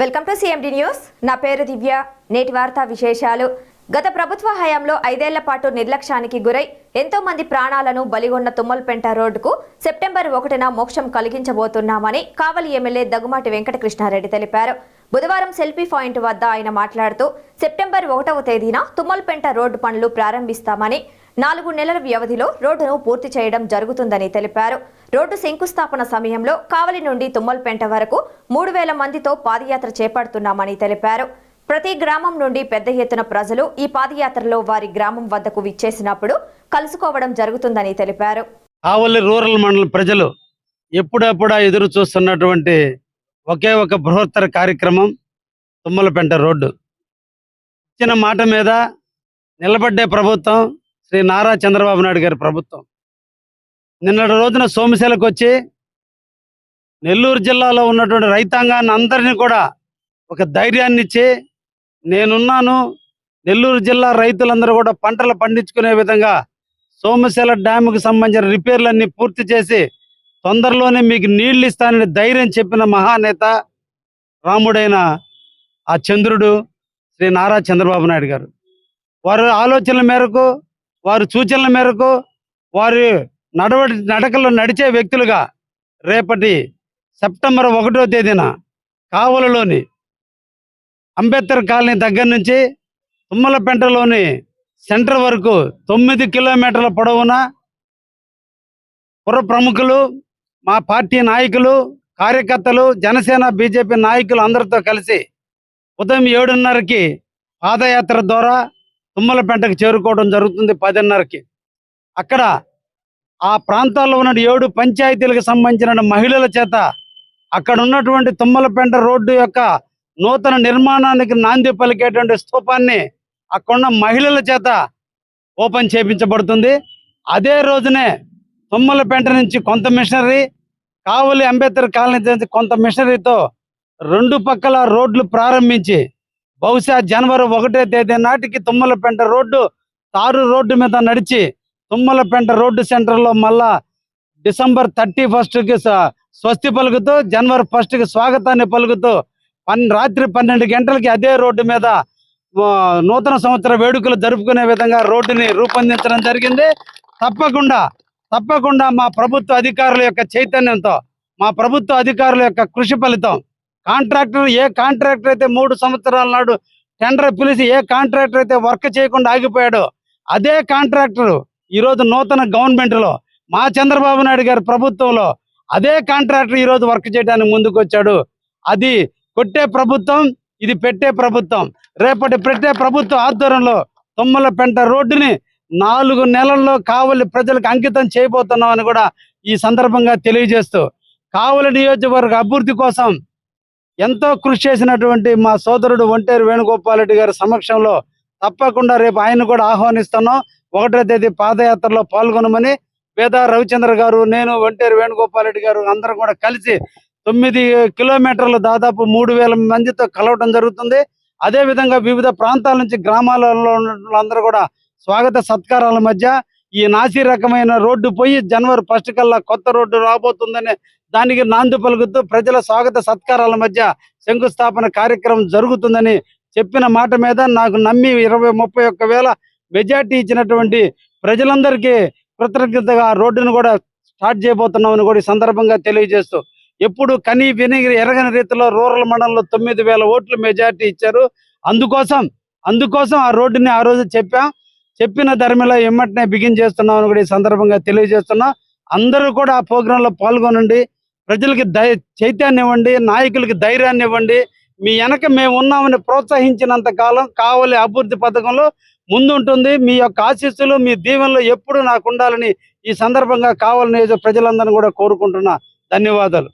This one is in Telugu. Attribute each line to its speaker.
Speaker 1: వెల్కమ్ టు సిఎండి న్యూస్ నా పేరు దివ్య. నేటి వార్తా విశేషాలు. గత ప్రభుత్వ హయాంలో ఐదేళ్ళ పాటు నిర్లక్ష్యానికి గురై ఎంతో మంది ప్రాణాలను బలిగొన్న తుమ్మలపెంట రోడ్డుకు సెప్టెంబర్ ఒకటిన మోక్షం కలిగించబోతున్నామని కావలి ఎమ్మెల్యే దగ్గుమాటి వెంకటకృష్ణారెడ్డి తెలిపారు. బుధవారం సెల్ఫీ పాయింట్ వద్ద ఆయన మాట్లాడుతూ సెప్టెంబర్ ఒకటవ తేదీన తుమ్మలపెంట రోడ్డు పనులు ప్రారంభిస్తామని నాలుగు నెలల వ్యవధిలో రోడ్డును పూర్తి చేయడం జరుగుతుందని తెలిపారు. రోడ్డు శంకుస్థాపన సమయంలో కావలి నుండి తుమ్మలపెంట వరకు మూడు వేల మందితో పాదయాత్ర చేపడుతున్నామని తెలిపారు. ప్రతి గ్రామం నుండి పెద్ద ఎత్తున ప్రజలు ఈ పాదయాత్రలో వారి గ్రామం వద్దకు విచ్చేసినప్పుడు కలుసుకోవడం జరుగుతుందని తెలిపారు.
Speaker 2: కావలి రూరల్ మండల ప్రజలు ఎప్పుడెప్పుడా ఎదురు చూస్తున్నటువంటి ఒకే ఒక బృహత్తర కార్యక్రమం తుమ్మలపెంట రోడ్డు. ఇచ్చిన మాట మీద నిలబడ్డే ప్రభుత్వం శ్రీ నారా చంద్రబాబు నాయుడు గారి ప్రభుత్వం. నిన్నటి రోజున సోమశిలకు వచ్చి నెల్లూరు జిల్లాలో ఉన్నటువంటి రైతాంగాన్ని అందరినీ కూడా ఒక ధైర్యాన్ని ఇచ్చి నేనున్నాను నెల్లూరు జిల్లా రైతులందరూ కూడా పంటలు పండించుకునే విధంగా సోమశిల డ్యాముకు సంబంధించిన రిపేర్లన్నీ పూర్తి చేసి తొందరలోనే మీకు నీళ్ళు ఇస్తానని ధైర్యం చెప్పిన మహానేత రాముడైన ఆ చంద్రుడు శ్రీ నారా చంద్రబాబు నాయుడు గారు. వారి ఆలోచనల మేరకు వారి సూచనల మేరకు వారి నడవడి నడకల్లో నడిచే వ్యక్తులుగా రేపటి సెప్టెంబర్ ఒకటో తేదీన కావలలోని అంబేద్కర్ కాలనీ దగ్గర నుంచి తుమ్మలపెంటలోని సెంటర్ వరకు తొమ్మిది కిలోమీటర్ల పొడవున పుర ప్రముఖులు మా పార్టీ నాయకులు కార్యకర్తలు జనసేన బీజేపీ నాయకులు అందరితో కలిసి ఉదయం ఏడున్నరకి పాదయాత్ర ద్వారా తుమ్మలపెంటకు చేరుకోవడం జరుగుతుంది పదిన్నరకి. అక్కడ ఆ ప్రాంతాల్లో ఉన్న ఏడు పంచాయతీలకు సంబంధించిన మహిళల చేత అక్కడ ఉన్నటువంటి తుమ్మలపెంట రోడ్డు యొక్క నూతన నిర్మాణానికి నాంది పలికేటువంటి స్థూపాన్ని అక్కడున్న మహిళల చేత ఓపెన్ చేపించబడుతుంది. అదే రోజునే తుమ్మలపెంట నుంచి కొంత మిషనరీ కావలి అంబేద్కర్ కాలనీ నుంచి కొంత మిషనరీతో రెండు పక్కల రోడ్లు ప్రారంభించి బహుశా జనవరి ఒకటో తేదీ నాటికి తుమ్మలపెంట రోడ్డు తారు రోడ్డు మీద నడిచి తుమ్మలపెంట రోడ్డు సెంటర్లో మళ్ళా డిసెంబర్ థర్టీ ఫస్ట్కి స్వస్తి పలుకుతూ జనవరి ఫస్ట్కి స్వాగతాన్ని పలుకుతూ పన్ రాత్రి పన్నెండు గంటలకి అదే రోడ్డు మీద నూతన సంవత్సర వేడుకలు జరుపుకునే విధంగా రోడ్డుని రూపొందించడం జరిగింది. తప్పకుండా తప్పకుండా మా ప్రభుత్వ అధికారుల యొక్క చైతన్యంతో మా ప్రభుత్వ అధికారుల యొక్క కృషి ఫలితం కాంట్రాక్టర్ ఏ కాంట్రాక్టర్ అయితే మూడు సంవత్సరాల నాడు టెండర్ పిలిచి ఏ కాంట్రాక్టర్ అయితే వర్క్ చేయకుండా ఆగిపోయాడో అదే కాంట్రాక్టర్ ఈరోజు నూతన గవర్నమెంట్లో మా చంద్రబాబు నాయుడు గారి ప్రభుత్వంలో అదే కాంట్రాక్టర్ ఈరోజు వర్క్ చేయడానికి ముందుకు వచ్చాడు అది కొట్టే ప్రభుత్వం ఇది పెట్టే ప్రభుత్వం. రేపటి పెట్టే ప్రభుత్వం ఆధ్వర్యంలో తుమ్మలపెంట రోడ్డుని నాలుగు నెలల్లో కావలి ప్రజలకు అంకితం చేయబోతున్నామని కూడా ఈ సందర్భంగా తెలియజేస్తూ కావలి నియోజకవర్గ అభివృద్ధి కోసం ఎంతో కృషి చేసినటువంటి మా సోదరుడు ఒంటేరు వేణుగోపాల్ రెడ్డి గారి సమక్షంలో తప్పకుండా రేపు ఆయన కూడా ఆహ్వానిస్తున్నాం. ఒకటో తేదీ పాదయాత్రలో పాల్గొనమని వేద రవిచంద్ర గారు నేను ఒంటేరు వేణుగోపాల్ రెడ్డి గారు అందరం కూడా కలిసి తొమ్మిది కిలోమీటర్లు దాదాపు మూడు వేల మందితో కలవడం జరుగుతుంది. అదే విధంగా వివిధ ప్రాంతాల నుంచి గ్రామాలలో ఉన్న కూడా స్వాగత సత్కారాల మధ్య ఈ నాసి రకమైన రోడ్డు పోయి జనవరి ఫస్ట్ కల్లా కొత్త రోడ్డు రాబోతుందని దానికి నాంది పలుకుతూ ప్రజల స్వాగత సత్కారాల మధ్య శంకుస్థాపన కార్యక్రమం జరుగుతుందని చెప్పిన మాట మీద నాకు నమ్మి ఇరవై ముప్పై ఒక్క వేల మెజార్టీ ఇచ్చినటువంటి ప్రజలందరికీ కృతజ్ఞతగా రోడ్డును కూడా స్టార్ట్ చేయబోతున్నామని కూడా ఈ సందర్భంగా తెలియజేస్తూ ఎప్పుడు కని విని ఎరగని రీతిలో రూరల్ మండలంలో తొమ్మిది వేల ఓట్లు మెజార్టీ ఇచ్చారు. అందుకోసం అందుకోసం ఆ రోడ్డుని ఆ రోజు చెప్పాం. చెప్పిన ధర్మిలో ఎమ్మటనే బిగిన్ చేస్తున్నామని కూడా ఈ సందర్భంగా తెలియజేస్తున్నాం. అందరూ కూడా ఆ ప్రోగ్రాంలో పాల్గొనండి. ప్రజలకి ధై చైతన్యం ఇవ్వండి నాయకులకి ధైర్యాన్ని ఇవ్వండి మీ వెనక మేము ఉన్నామని ప్రోత్సహించినంత కాలం కావలి అభివృద్ధి పథకంలో ముందుంటుంది. మీ యొక్క ఆశీస్సులు మీ దీవెనలు ఎప్పుడు నాకు ఉండాలని ఈ సందర్భంగా కావాలని ప్రజలందరినీ కూడా కోరుకుంటున్నా. ధన్యవాదాలు.